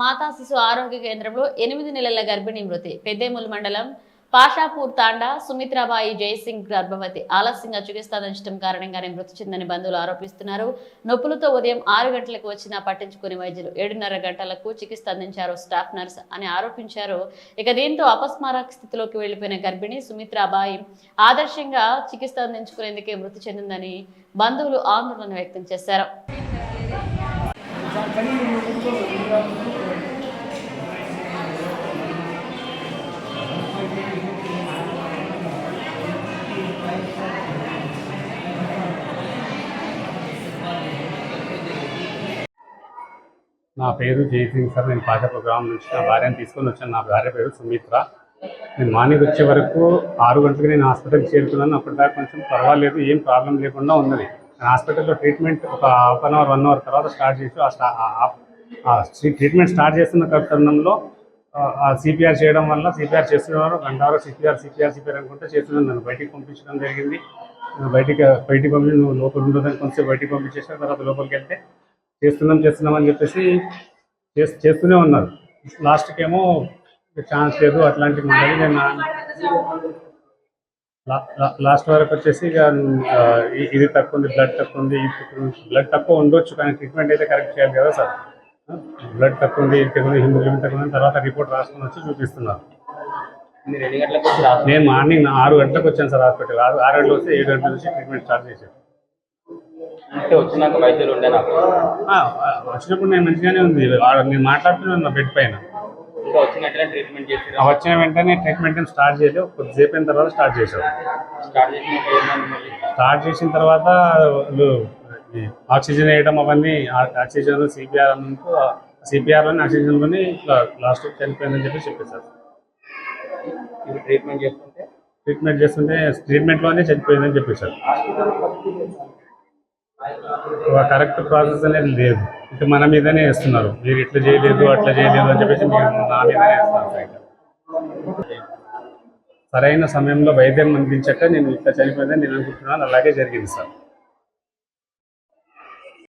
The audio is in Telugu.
మాతా శిశు ఆరోగ్య కేంద్రంలో ఎనిమిది నెలల గర్భిణీ మృతి. పెద్దేముల్ మండలం పాషాపూర్ తాండా సుమిత్రాబాయి జయసింగ్ గర్భవతి ఆలస్యంగా చికిత్స అందించడం కారణంగానే మృతి చెందని బంధువులు ఆరోపిస్తున్నారు. నొప్పులతో ఉదయం ఆరు గంటలకు వచ్చినా పట్టించుకుని వైద్యులు ఏడున్నర గంటలకు చికిత్స అందించారు స్టాఫ్ నర్స్ అని ఆరోపించారు. ఇక దీంతో అపస్మారక స్థితిలోకి వెళ్ళిపోయిన గర్భిణి సుమిత్రాబాయి ఆదర్శంగా చికిత్స అందించుకునేందుకే మృతి చెందిందని బంధువులు ఆందోళన వ్యక్తం చేశారు. నా పేరు జయసింగ్ సార్ నేను పాషాపూర్ గ్రామం నుంచి నా భార్యను తీసుకొని వచ్చాను. నా భార్య పేరు సుమిత్ర. నేను మార్నింగ్ వచ్చే వరకు ఆరు గంటలకు నేను హాస్పిటల్కి చేరుకున్నాను. అప్పటిదాకా కొంచెం పర్వాలేదు ఏం ప్రాబ్లం లేకుండా ఉన్నది. హాస్పిటల్లో ట్రీట్మెంట్ ఒక half an hour one hour తర్వాత స్టార్ట్ చేసి ఆ ట్రీట్మెంట్ స్టార్ట్ చేస్తున్న తరుణంలో ఆ సిపిఆర్ చేయడం వల్ల సిపిఆర్ చేస్తున్నారు గంట వరకు సిపిఆర్ సిపిఆర్ సిపిఆర్ అనుకుంటే చేస్తున్నాను నన్ను బయటికి పంపించడం జరిగింది. బయటికి బయటికి పంపించి నువ్వు లోపల ఉండదని కొంచెం బయటికి పంపించేసిన తర్వాత లోపలికి వెళ్తే చేస్తున్నాం చేస్తున్నాం అని చెప్పేసి చేస్తూనే ఉన్నారు. లాస్ట్కేమో ఛాన్స్ లేదు. అట్లాంటి మాటలు నేను లాస్ట్ వరకు వచ్చేసి ఇక ఇది తక్కువ ఉంది బ్లడ్ తక్కువ ఉంది. బ్లడ్ తక్కువ ఉండొచ్చు కానీ ట్రీట్మెంట్ అయితే కరెక్ట్ చేయాలి కదా సార్? బ్లడ్ తక్కువ ఉంది తక్కువ హిమోగ్లోబిన్ తక్కువ ఉంది తర్వాత రిపోర్ట్ రాసుకొని వచ్చి చూపిస్తున్నారు. నేను మార్నింగ్ ఆరు గంటలకు వచ్చాను సార్ హాస్పిటల్ ఆరు ఆరు గంటలకు వస్తే ఏడు గంటల నుంచి ట్రీట్మెంట్ స్టార్ట్ చేశాను వచ్చినప్పుడు నేను మంచిగానే ఉంది. నేను మాట్లాడుతున్నాను నా బెడ్ పైన. వచ్చిన వెంటనే ట్రీట్మెంట్ ఏం స్టార్ట్ చేయలేదు. కొద్దిసేపు అయిన తర్వాత స్టార్ట్ చేశాం. స్టార్ట్ చేసిన తర్వాత ఆక్సిజన్ వేయడం అవన్నీ ఆక్సిజన్ సిపిఆర్ అన్నందుకు సిపిఆర్లోని ఆక్సిజన్లోని లాస్ట్ చనిపోయిందని చెప్పి చెప్పేశారు ట్రీట్మెంట్ చేస్తుంటే? ట్రీట్మెంట్ చేస్తుంటే ట్రీట్మెంట్లోనే చనిపోయిందని చెప్పేశారు కరెక్ట్ ప్రాసెస్ అనేది లేదు. ఇక మన మీదనే వేస్తున్నారు. మీరు ఇట్లా చేయలేదు అట్లా చేయలేదు అని చెప్పేసి మీరు నా మీదనే వేస్తున్నారు సరైన సమయంలో వైద్యం అందించక నేను ఇట్లా చనిపోయిందని నేను అనుకుంటున్నాను. అలాగే జరిగింది సార్.